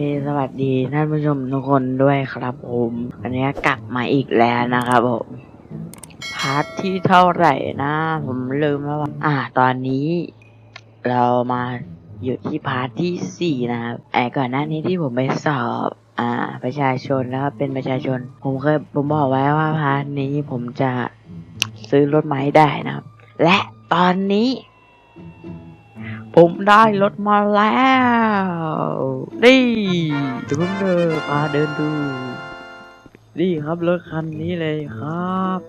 เคสวัสดีท่านผู้ชมทุกคนด้วยครับผมอันนี้กลับมาอีกแล้วนะครับผมพาร์ทที่เท่าไหร่นะ ผมลืมแล้วว่าอ่า ตอนนี้ เรามาอยู่ที่พาร์ทที่สี่นะครับไอ้ก่อนหน้านี้ที่ผมไปสอบ อ่า ประชาชนแล้วเป็นประชาชน ผมเคยผมบอกไว้ว่าพาร์ทนี้ผมจะซื้อรถไม้ได้นะครับ และตอนนี้ ผมได้รถมาแล้ว นี่เดี๋ยวเพิ่งเดินมาเดินดู นี่ครับรถคันนี้เลยครับ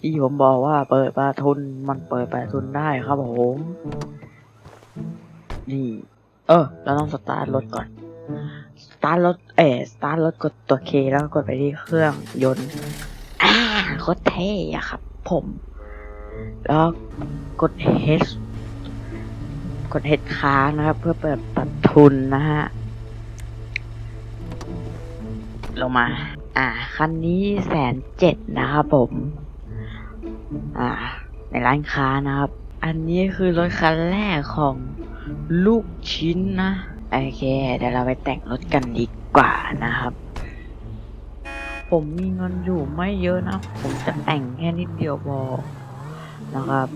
ที่ผมบอกว่าเปิดประทุนมันเปิดประทุนได้ครับผม นี่ เออ เราต้องสตาร์ทรถก่อน สตาร์ทรถ เอสตาร์ทรถกดตัวเคแล้วก็กดไปที่เครื่องยนต์อ่าโคตรเท่อะครับ ผม แล้วกด H กด H ค้างนะครับ เพื่อเปิดประทุนนะฮะ ลงมา อ่า คันนี้แสนเจ็ดนะครับผม อ่า ในร้านค้านะครับ อันนี้คือรถคันแรกของลูกชิ้นนะ โอเค เดี๋ยวเราไปแต่งรถกันดีกว่านะครับ ผมมีเงินอยู่ไม่เยอะนะ ผมจะแต่งแค่นิดเดียวพอนะครับ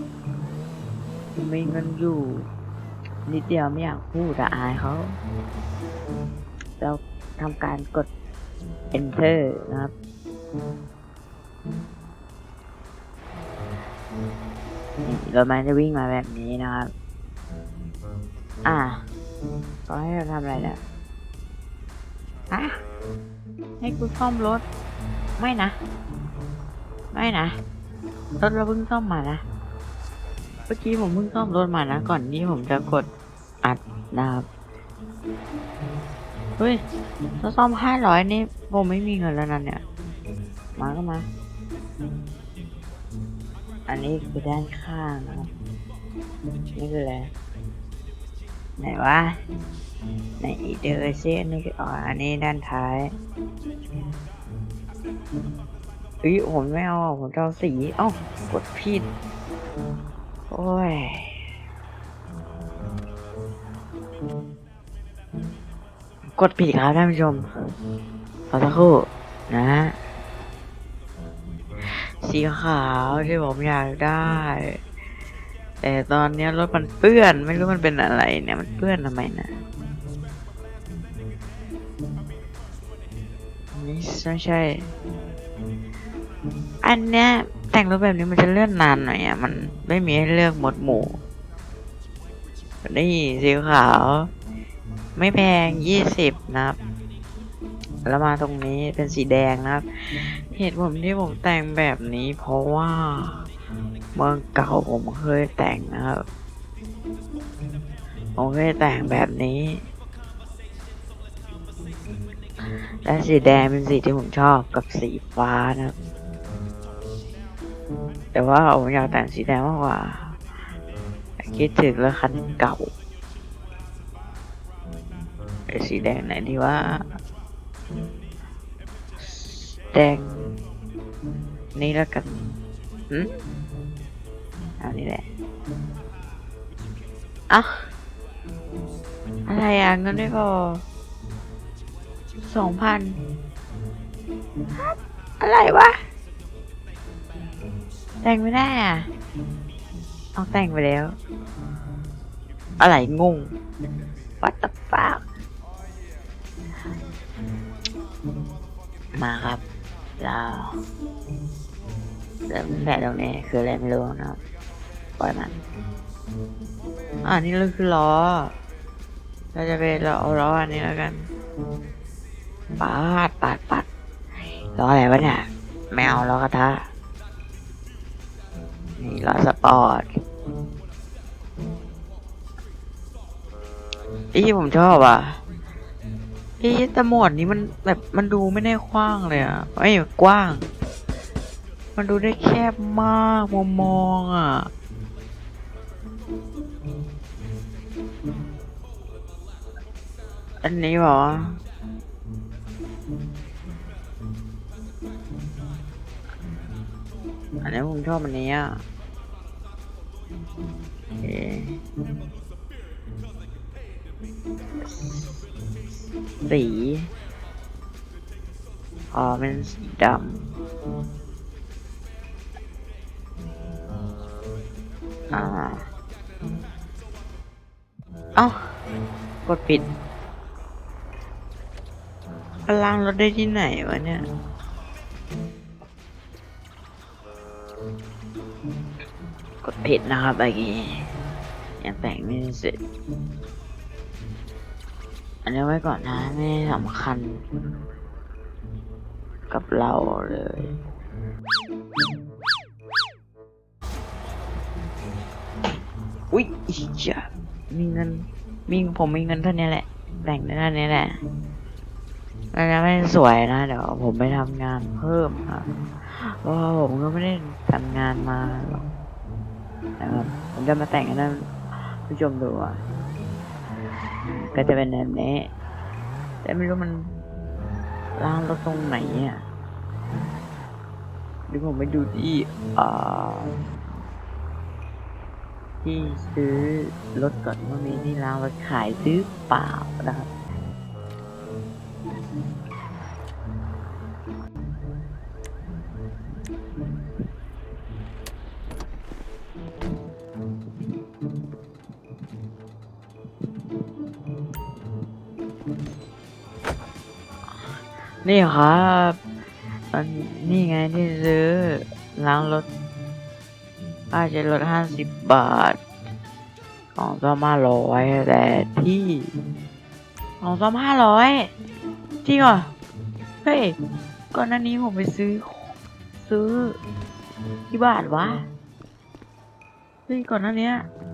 มีเงินอยู่ นิดเดียวไม่อยากพูดอะอายเขาเราทำการกด enter นะครับ นี่รถมันจะวิ่งมาแบบนี้นะครับ อ่าเขาให้เราทำอะไรเนี่ยฮะให้กูซ่อมรถ ไม่นะ ไม่นะ รถเราเพิ่งซ่อมมานะ มื่อกี้ผมเพิ่งซ่อมรถมานะ ก่อนที่ผมจะกดอัดนะครับเฮ้ยถ้าซ่อมห้าร้อยนี่ผมไม่มีเงินแล้วนั่นเนี่ย มาก็มา อันนี้คือด้านข้างนะครับนี่คืออะไรไหนวะไหนเดอร์เซียนี่คืออ๋ออันนี้ด้านท้ายเอ้ยผมไม่เอาผมจะเอาสีเอ้ากดผิด โอ้ย กดผิดครับท่านผู้ชมขอสักครู่นะฮะสีขาวที่ผมอยากได้ แต่ตอนนี้รถมันเปื้อน ไม่รู้มันเป็นอะไรเนี่ย มันเปื้อนทำไมนะไม่ใช่ อันเนี้ย แต่งรถแบบนี้มันจะเลื่อนนานหน่อยอะ มันไม่มีให้เลือกหมดหมู่นี่สีขาว ไม่แพงยี่สิบนะครับ แล้วมาตรงนี้เป็นสีแดงนะครับ เหตุผลที่ผมแต่งแบบนี้ เพราะว่าเมืองเก่าผมเคยแต่งนะครับผมเคยแต่งแบบนี้ และสีแดงเป็นสีที่ผมชอบกับสีฟ้านะครับ แต่ว่าผมอยากแต่งสีแดงมากกว่า คิดถึงแล้วคันเก่าไอ้สีแดงไหนดีว่า แดง นี่แล้วกันหืมเอานี่แหละอะอะไรอะเงินไม่พอสองพัน อะไรวะ แต่งไม่ได้อะเอาแต่งไปแล้ว อะไรงง What the fuck มาครับ เราเริ่มแผลตรงนี้คืออะไรไม่รู้นะครับปล่อยมันอ่านี่เราคือล้อ เราจะไปเราเอาล้ออันนี้แล้วกันปาดปาดปาดล้ออะไรวะเนี่ยแมวล้อกระทะ นี่ล้อสปอร์ตอีผมชอบอะอีแต่หมวดนี้มันแบบมันดูไม่ได้กว้างเลยอะไม่กว้าง มันดูได้แคบมากมุมมองอะอันนี้เหรออันนี้ผมชอบอันนี้อะ เคสีอ๋อเป็นสีดำ อ่า เอ้า กดปิด พล้างรถได้ที่ไหนวะเนี่ยกดผิดนะครับเมื่อกี้ ยังแต่งไม่เสร็จ อันนี้ไว้ก่อนนะไม่สำคัญ กับเราเลยอุ๊ยอีจ้ะมีเงิน มีผมมีเงินเท่านี้แหละ แบ่งได้เท่านี้แหละแล้วจะไม่สวยนะ เดี๋ยวผมไปทำงานเพิ่มครับเพราะว่าผมก็ไม่ได้ทำงานมาหรอกนะครับผมจะมาแต่งให้ท่น ผู้ชมดูอะก็จะเป็นแบบนี้ แต่ไม่รู้มันล้างรถตรงไหนอะเดี๋ยวผมไปดูที่อ่าที่ซื้อรถก่อนว่ามีที่ร้านรถขายซื้อเปล่านะครับ นี่ครับอันนี่ไงที่ซื้อล้างรถป้าจะลดห้าสิบบาท ของซ่อมห้าร้อยแต่ที่ของซ่อมห้าร้อยจริงเหรอ เฮ้ย ก่อนหน้านี้ผมไปซื้อ ซื้อที่บาทวะเฮ้ยก่อนหน้านี้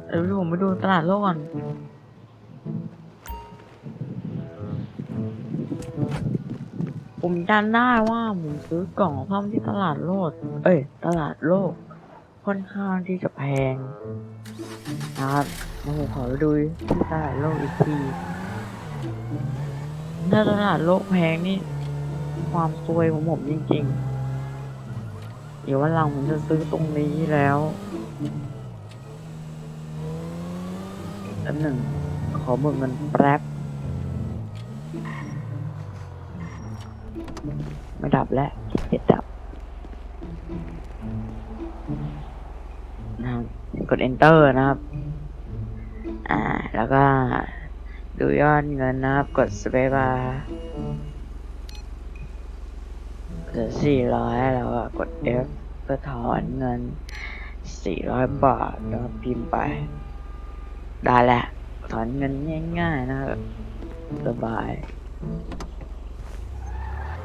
เดี๋ยวผมไปดูตลาดโลกก่อน ผมจำได้ว่าผมซื้อกล่องซ่อมที่ตลาดโลกเอ้ย ตลาดโลก ค่อนข้างที่จะแพงนะครับแล้วผมขอไปดูที่ตลาดโลกอีกทีถ้าตลาดโลกแพงนี่ ความซวยของผมจริงๆ เดี๋ยววันหลังผมจะซื้อตรงนี้แล้วอันหนึ่งขอเบิกเงินแป๊บ ดับแล้วเจ็ดดับนะครับกด enter นะครับ อ่า แล้วก็ดูยอดเงินนะครับ กด space bar เหลือสี่ร้อยแล้วก็กด F เพื่อถอนเงินสี่ร้อยบาทแล้วพิมพ์ไป ได้แหละ ถอนเงินง่ายๆนะครับสบาย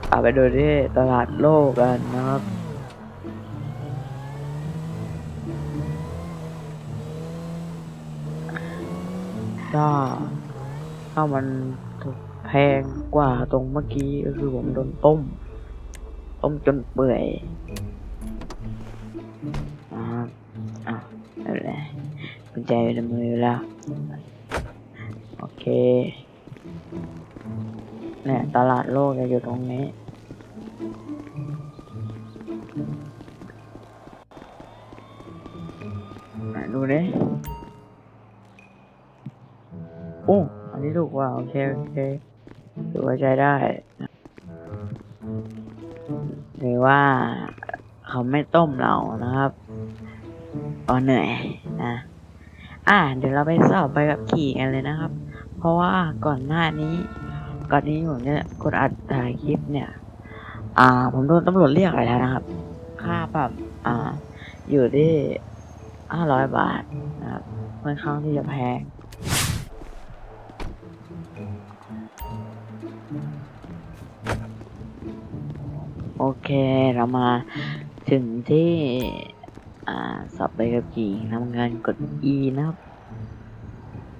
เอาไปดูที่ตลาดโลกกันนะครับ ถ้าถ้ามันแพงกว่าตรงเมื่อกี้ก็คือผมโดนต้ม ต้มจนเปื่อยอ่าอะไม่เป็นไรกุญแจอยู่ในมือแล้ว โอเค เนี่ยตลาดโลกจะอยู่ตรงนี้ ดูดิ โอ้ อันนี้ถูกกว่า โอเค โอเคถือว่าใช้ได้ หรือว่าเขาไม่ต้มเรานะครับอ๋อเหนื่อยนะอ่า เดี๋ยวเราไปสอบไปกับขี่กันเลยนะครับ เพราะว่าก่อนหน้านี้ ก่อนนี้ผมเนี่ยกดอัดถ่ายคลิปเนี่ย อ่า ผมโดนตำรวจเรียกไปแล้วนะครับ ค่าปรับ อ่า อยู่ที่ห้าร้อยบาทนะครับค่อนข้างที่จะแพงโอเคเรามาถึงที่อ่าสอบไปกับขี่ทำงานกด E นะครับ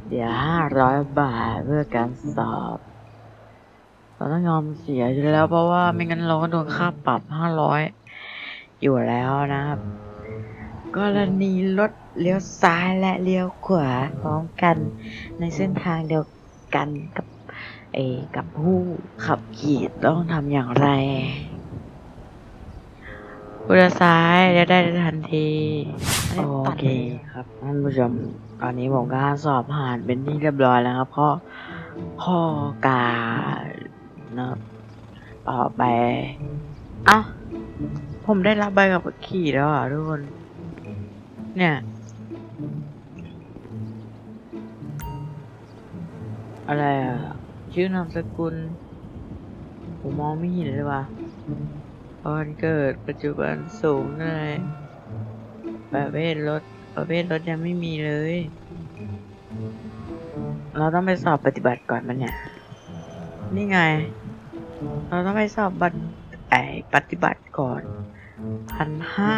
เดี๋ยวห้าร้อยบาทเพื่อการสอบ เราต้องยอมเสียอยู่แล้ว เพราะว่าไม่งั้นเราก็โดนค่าปรับห้าร้อยอยู่แล้วนะครับ กรณีรถเลี้ยวซ้ายและเลี้ยวขวาพร้อมกันในเส้นทางเดียวกันกับเออกับผู้ขับขี่ต้องทำอย่างไรโอกูจะซ้ายจะได้ทันที โอเคครับท่านผู้ชม ตอนนี้ผมก็สอบผ่านเป็นที่เรียบร้อยแล้วครับข้อข้อกา นะครับ ต่อไปเอ้าผมได้รับใบขับขี่แล้วอะทุกคน เนี่ยอะไรอะ ชื่อนามสกุล ผมมองไม่เห็นเลยว่ะวันเกิดปัจจุบันสูงเลยประเภทรถประเภทรถยังไม่มีเลย เราต้องไปสอบปฏิบัติก่อนมันเนี่ย นี่ไง เราต้องไปสอบบัตรไอปฏิบัติก่อนพันห้า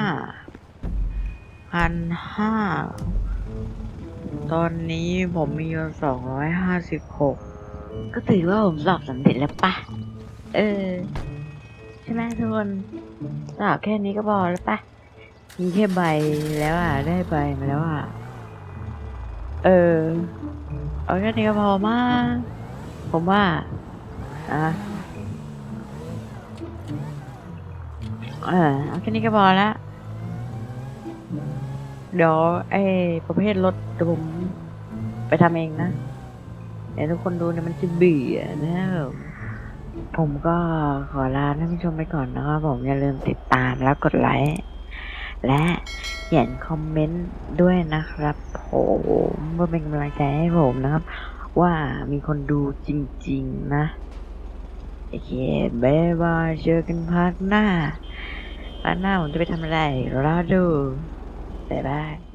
พันห้าตอนนี้ผมมีเงินสองร้อยห้าสิบหกก็ถือว่าผมสอบสำเร็จแล้วปะเออ ใช่ไหมทุกคนสอบแค่นี้ก็พอแล้วปะมีแค่ใบแล้วอะ ได้ใบมาแล้วอะ เออ เอาแค่นี้ก็พอมาก ผมว่า อะ เออเอาแค่นี้ก็พอละเดี๋ยวไอ้ประเภทรถเดี๋ยวผมไปทำเองนะเดี๋ยวทุกคนดูเนี่ยมันจะเบื่อนะครับผมก็ขอลาท่านผู้ชมไปก่อนนะครับผมอย่าลืมติดตามแล้วกดไลค์และเขียนคอมเมนต์ด้วยนะครับ ผมเพื่อเป็นกำลังใจให้ผมนะครับ ว่ามีคนดูจริง ๆ นะ โอเคบายบายเจอกันพาร์ทหน้า พาร์ทหน้าผมจะไปทำอะไรรอดูบ๊ายบาย